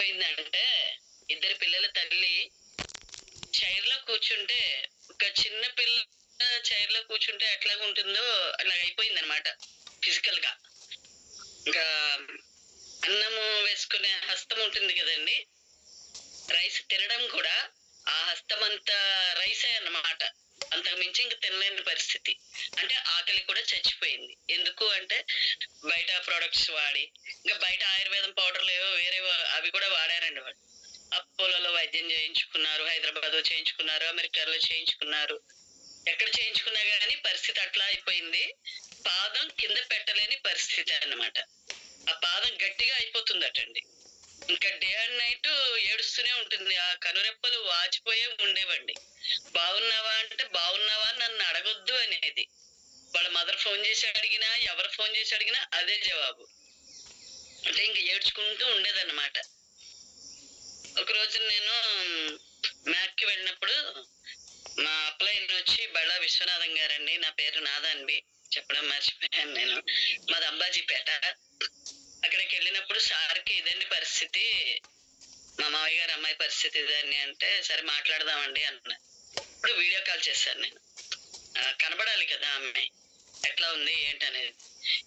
పోయిందంటే ఇద్దరు పిల్లల తల్లి చైర్లో కూర్చుంటే ఒక చిన్న పిల్ల చైర్లో కూర్చుంటే ఎట్లా ఉంటుందో అలా అయిపోయింది అనమాట ఫిజికల్గా. ఇంకా అన్నము వేసుకునే హస్తం ఉంటుంది కదండి రైస్ తినడం కూడా ఆ హస్తం అంత రైసే అన్నమాట. అంతకు మించి ఇంక తినలేని పరిస్థితి. అంటే ఆకలి కూడా చచ్చిపోయింది. ఎందుకు అంటే బయట ప్రొడక్ట్స్ వాడి ఇంకా బయట ఆయుర్వేదం పౌడర్లు ఏవో వేరే అవి కూడా వాడారండి వాళ్ళు అపోలోలో వైద్యం చేయించుకున్నారు హైదరాబాద్లో చేయించుకున్నారు అమెరికాలో చేయించుకున్నారు. ఎక్కడ చేయించుకున్నా కానీ పరిస్థితి అట్లా అయిపోయింది. పాదం కింద పెట్టలేని పరిస్థితి అన్నమాట. ఆ పాదం గట్టిగా అయిపోతుందటండి. ఇంకా డే అండ్ నైట్ ఏడుస్తూనే ఉంటుంది. ఆ కనురెప్పలు వాచిపోయే ఉండేవండి. బాగున్నావా అంటే బాగున్నావా నన్ను అడగొద్దు అనేది. వాళ్ళ మదర్ ఫోన్ చేసి అడిగినా ఎవరు ఫోన్ చేసి అడిగినా అదే జవాబు. అంటే ఇంక ఏడ్చుకుంటూ ఉండేదన్నమాట. ఒక రోజు నేను మ్యాక్కి వెళ్ళినప్పుడు మా అప్లైన్ వచ్చి బళ్ళా విశ్వనాథం గారండి నా పేరు నాదాన్వి. చెప్పడం మర్చిపోయాను నేను. మాది అంబాజీపేట. అక్కడికి వెళ్ళినప్పుడు సార్కి ఇదండి పరిస్థితి? మా మామయ్య గారు అమ్మాయి పరిస్థితి ఇదని అంటే సరే మాట్లాడదామండి అన్న. ఇప్పుడు వీడియో కాల్ చేశాను నేను. కనబడాలి కదా అమ్మాయి ఎట్లా ఉంది ఏంటనేది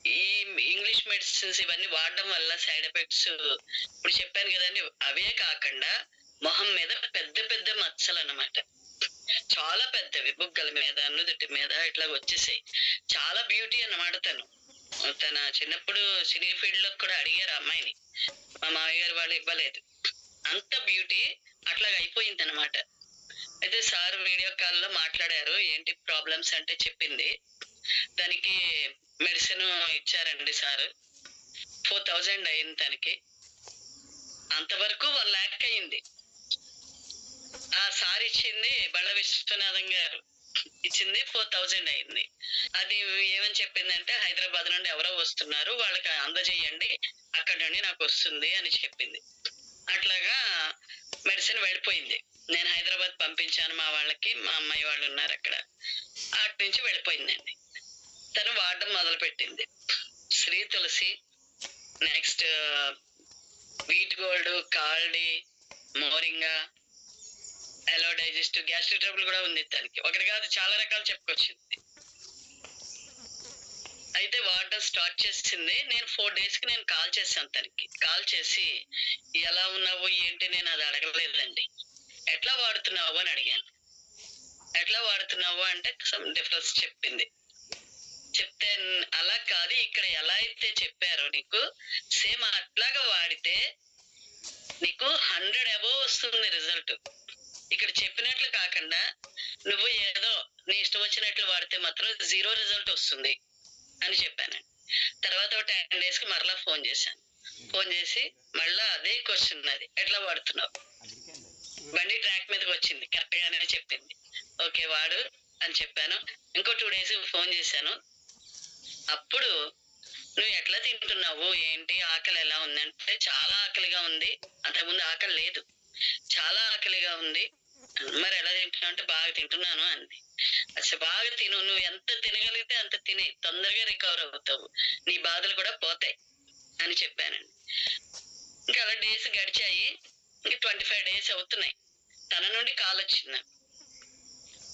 ఈ ఇంగ్లీష్ మెడిసిన్స్ ఇవన్నీ వాడడం వల్ల సైడ్ ఎఫెక్ట్స్ ఇప్పుడు చెప్పాను కదండి అవే కాకుండా మొహం మీద పెద్ద పెద్ద మచ్చలు అన్నమాట చాలా పెద్దవి బుగ్గల మీద నుదుటి మీద ఇట్లా వచ్చేసాయి. చాలా బ్యూటీ అన్నమాట తను. తన చిన్నప్పుడు సినీ ఫీల్డ్లో కూడా అడిగారు అమ్మాయిని. మా మామయ్య గారు వాళ్ళు ఇవ్వలేదు. అంత బ్యూటీ అట్లా అయిపోయింది అనమాట అయితే సార్ వీడియో కాల్లో మాట్లాడారు ఏంటి ప్రాబ్లమ్స్ అంటే చెప్పింది. దానికి మెడిసిన్ ఇచ్చారండి సార్. ఫోర్ థౌజండ్ అయింది తనకి. అంతవరకు వన్ ల్యాక్ అయింది ఆ సార్ ఇచ్చింది బళ్ళ విశ్వనాథం గారు. ఇచ్చింది ఫోర్ థౌజండ్ అయింది. అది ఏమని చెప్పిందంటే హైదరాబాద్ నుండి ఎవరో వస్తున్నారు వాళ్ళకి అందజేయండి అక్కడ నుండి నాకు వస్తుంది అని చెప్పింది. అట్లాగా మెడిసిన్ వెళ్ళిపోయింది. నేను హైదరాబాద్ పంపించాను మా వాళ్ళకి మా అమ్మాయి వాళ్ళు ఉన్నారు అక్కడ. అటు నుంచి వెళ్ళిపోయిందండి. తను వాడడం మొదలు పెట్టింది Shri Tulasi next wheat gold కాల్డి moringa aloe digest gastric trouble కూడా ఉంది తనకి ఒకటి కాదు చాలా రకాలు చెప్పుకొచ్చింది. అయితే వాడడం స్టార్ట్ చేసింది. నేను ఫోర్ డేస్కి నేను కాల్ చేశాను తనకి. కాల్ చేసి ఎలా ఉన్నావు? ఏంటి? నేను అది అడగలేదండి. ఎట్లా వాడుతున్నావు? అని అడిగాను. ఎట్లా వాడుతున్నావు? అంటే సమ్ డిఫరెన్స్ చెప్పింది. చెప్తే అలా కాదు. ఇక్కడ ఎలా అయితే చెప్పారో నీకు సేమ్ అట్లాగా వాడితే నీకు హండ్రెడ్ అబోవ్ వస్తుంది రిజల్ట్ చెప్పినట్లు కాకుండా నువ్వు ఏదో నీ ఇష్టం వచ్చినట్లు వాడితే మాత్రం జీరో రిజల్ట్ వస్తుంది అని చెప్పానండి తర్వాత ఒక టెన్ డేస్కి మరలా ఫోన్ చేశాను. ఫోన్ చేసి మళ్ళా అదే క్వశ్చన్ అది ఎట్లా వాడుతున్నావు? బండి ట్రాక్ మీదకి వచ్చింది కరెక్ట్ గానే చెప్పింది. ఓకే వాడు అని చెప్పాను. ఇంకో టూ డేస్ ఫోన్ చేశాను. అప్పుడు నువ్వు ఎట్లా తింటున్నావు? ఏంటి? ఆకలి ఎలా ఉందంటే చాలా ఆకలిగా ఉంది. అంతకుముందు ఆకలి లేదు. చాలా ఆకలిగా ఉంది. మరి ఎలా తింటున్నావు బాగా తింటున్నాను అంది. అసలు బాగా తిను. నువ్వు ఎంత తినగలిగితే అంత తినే. తొందరగా రికవర్ అవుతావు. నీ బాధలు కూడా పోతాయి అని చెప్పానండి. ఇంకా అలా డేస్ గడిచాయి. ఇంక ట్వంటీ ఫైవ్ డేస్ అవుతున్నాయి. తన నుండి కాల్ వచ్చింది నాకు.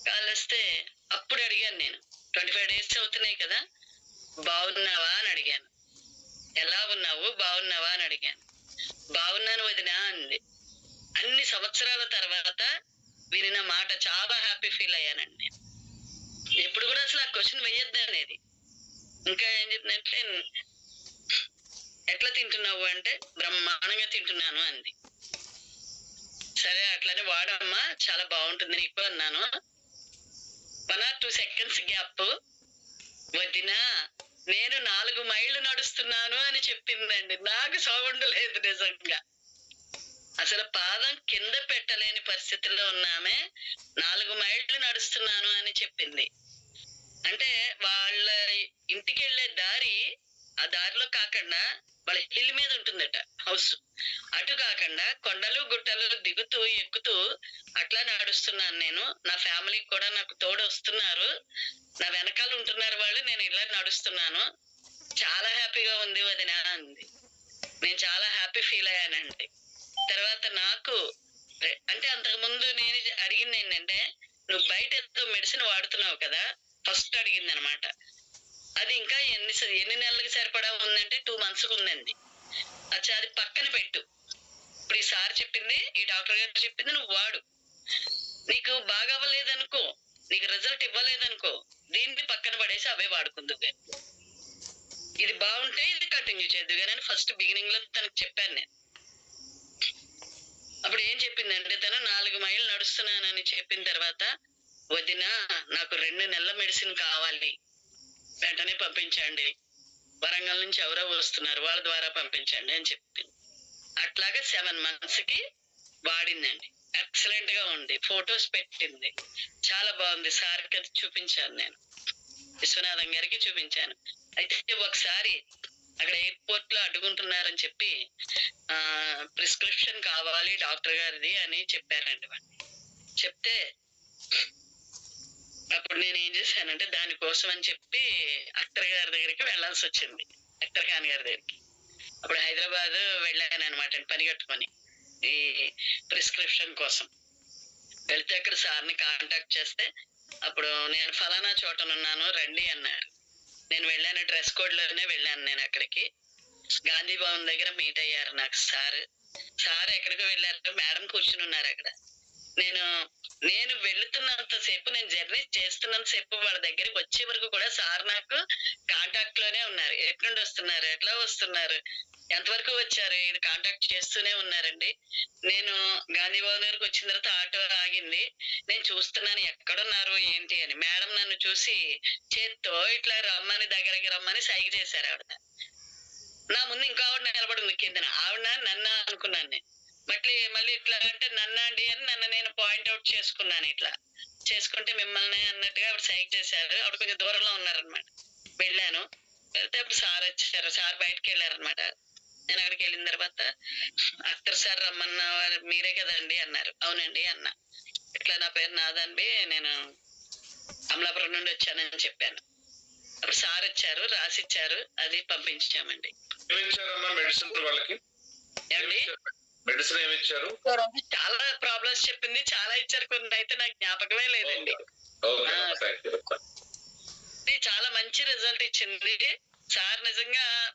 కాల్ వస్తే అప్పుడు అడిగాను నేను. ట్వంటీ ఫైవ్ డేస్ అవుతున్నాయి కదా. బాగున్నావా అని అడిగాను. ఎలా ఉన్నావు? బాగున్నావా అని అడిగాను. బాగున్నాను వదినా అంది. అన్ని సంవత్సరాల తర్వాత వినిన మాట చాలా హ్యాపీ ఫీల్ అయ్యానండి నేను. ఎప్పుడు కూడా అసలు ఆ క్వశ్చన్ వేయొద్దు అనేది. ఇంకా ఏం చెప్పిందంటే ఎట్లా తింటున్నావు అంటే బ్రహ్మాండంగా తింటున్నాను అంది. సరే అట్లనే వాడమ్మా చాలా బాగుంటుంది నీకు అన్నాను. One or two seconds gap వదినా నేను నాలుగు మైళ్ళు నడుస్తున్నాను అని చెప్పిందండి. నాకు సౌండ్ లేదు నిజంగా. అసలు పాదం కింద పెట్టలేని పరిస్థితుల్లో ఉన్నామే. నాలుగు మైళ్ళు నడుస్తున్నాను అని చెప్పింది. అంటే వాళ్ళ ఇంటికి వెళ్ళే దారి ఆ దారిలో కాకుండా వాళ్ళ హిల్ మీద ఉంటుందట హౌస్. అటు కాకుండా కొండలు గుట్టలు దిగుతూ ఎక్కుతూ అట్లా నడుస్తున్నాను నేను. నా ఫ్యామిలీకి కూడా నాకు తోడు వస్తున్నారు. నా వెనకాల ఉంటున్నారు వాళ్ళు నేను ఇలా నడుస్తున్నాను. చాలా హ్యాపీగా ఉంది వదిన అంది. నేను చాలా హ్యాపీ ఫీల్ అయ్యానండి. తర్వాత నాకు అంటే అంతకు ముందు నేను అడిగింది ఏంటంటే నువ్వు బయట ఏదో మెడిసిన్ వాడుతున్నావు కదా ఫస్ట్ అడిగింది అనమాట అది ఇంకా ఎన్ని ఎన్ని నెలలకు సరిపడా ఉందంటే టూ మంత్స్ ఉందండి అచ్చా అది పక్కన పెట్టు. ఇప్పుడు ఈ సార్ చెప్పింది ఈ డాక్టర్ గారు చెప్పింది నువ్వు వాడు. నీకు బాగా అవ్వలేదనుకో నీకు రిజల్ట్ ఇవ్వలేదనుకో దీన్ని పక్కన పడేసి అవే వాడుకుందువు ఇది బాగుంటే ఇది కంటిన్యూ చేద్దు కానీ ఫస్ట్ బిగినింగ్లో తనకు చెప్పాను నేను. ఏం చెప్పిందంటే తను నాలుగు మైళ్ళు నడుస్తున్నానని చెప్పిన తర్వాత వదిన నాకు రెండు నెలల మెడిసిన్ కావాలి. వెంటనే పంపించండి. వరంగల్ నుంచి ఎవరో వస్తున్నారు వాళ్ళ ద్వారా పంపించండి అని చెప్పింది. అట్లాగా సెవెన్ మంత్స్కి వాడిందండి. ఎక్సలెంట్గా ఉంది. ఫొటోస్ పెట్టింది. చాలా బాగుంది. సార్కి అది చూపించాను నేను. విశ్వనాథం గారికి చూపించాను. అయితే ఒకసారి అక్కడ ఎయిర్పోర్ట్లో అడ్డుకుంటున్నారని చెప్పి ఆ ప్రిస్క్రిప్షన్ కావాలి డాక్టర్ గారిది అని చెప్పారండి వాళ్ళు. చెప్తే అప్పుడు నేను ఏం చేశానంటే దానికోసం అని చెప్పి అక్టర్ గారి దగ్గరికి వెళ్ళాల్సి వచ్చింది. అక్టర్ ఖాన్ గారి దగ్గరికి. అప్పుడు హైదరాబాద్ వెళ్ళాను అనమాట పని కట్టుకొని. ఈ ప్రిస్క్రిప్షన్ కోసం. వెళితే అక్కడ సార్ని కాంటాక్ట్ చేస్తే అప్పుడు నేను ఫలానా చోటనున్నాను రండి అన్నారు. నేను వెళ్ళాను డ్రెస్ కోడ్లోనే వెళ్ళాను నేను అక్కడికి. గాంధీ భవన్ దగ్గర మీట్ అయ్యారు నాకు సార్. సార్ ఎక్కడికి వెళ్ళారు. మేడం కూర్చుని ఉన్నారు అక్కడ. నేను నేను వెళుతున్నంత సేపు నేను జర్నీ చేస్తున్నంత సేపు వాళ్ళ దగ్గరికి వచ్చే వరకు కూడా సార్ నాకు కాంటాక్ట్లోనే ఉన్నారు. ఎక్కడి నుండి వస్తున్నారు? ఎట్లా వస్తున్నారు? ఎంతవరకు వచ్చారు? ఇది కాంటాక్ట్ చేస్తూనే ఉన్నారండి. నేను గాంధీ భవన్ దగ్గరకు వచ్చిన తర్వాత ఆటో ఆగింది. నేను చూస్తున్నాను ఎక్కడున్నారు ఏంటి అని. మేడం నన్ను చూసి చేత్తో ఇట్లా రమ్మని దగ్గరికి రమ్మని సైగ చేశారు ఆవిడ. నా ముందు ఇంకా ఆవిడ నిలబడి ఉంది కిందన. ఆవిడ నన్న అనుకున్నాను నేను. మళ్ళీ మళ్ళీ ఇట్లా అంటే నన్న అండి అని నన్ను నేను పాయింట్ అవుట్ చేసుకున్నాను ఇట్లా. చేసుకుంటే మిమ్మల్ని అన్నట్టుగా ఆవిడ సైక్ చేశారు. ఆవిడ కొంచెం దూరంలో ఉన్నారనమాట వెళ్ళాను. వెళ్తే అప్పుడు సార్ వచ్చారు. సార్ బయటకు వెళ్ళారనమాట నేను అక్కడికి వెళ్ళిన తర్వాత అక్టర్ సార్ రమ్మన్న వారు మీరే కదండి అన్నారు. అవునండి అన్న. ఇట్లా నా పేరు నాదంబి నేను అమలాపురం నుండి వచ్చానని చెప్పాను. అప్పుడు సార్ వచ్చారు రాసిచ్చారు అది పంపించామండి. ఏమండి? మెడిసిన్ ఏమి ఇచ్చారు? చాలా ప్రాబ్లమ్స్ చెప్పింది చాలా ఇచ్చారు కొన్ని అయితే నాకు జ్ఞాపకమే లేదండి. చాలా మంచి రిజల్ట్ ఇచ్చింది. సార్ నిజంగా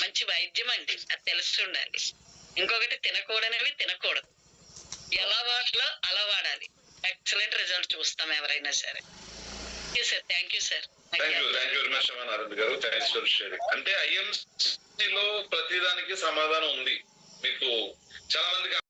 మంచి వైద్యం అండి అది తెలుస్తుండాలి. ఇంకొకటి తినకూడనివి తినకూడదు. ఎలా వాడాలో అలా వాడాలి. ఎక్సలెంట్ రిజల్ట్ చూస్తాం ఎవరైనా సరే. Sir thank you sir thank you గారు. థ్యాంక్స్ ఫర్ షేరింగ్ అంటే ఐఎంసీ లో ప్రతిదానికి సమాధానం ఉంది. మీకు చాలా మందికి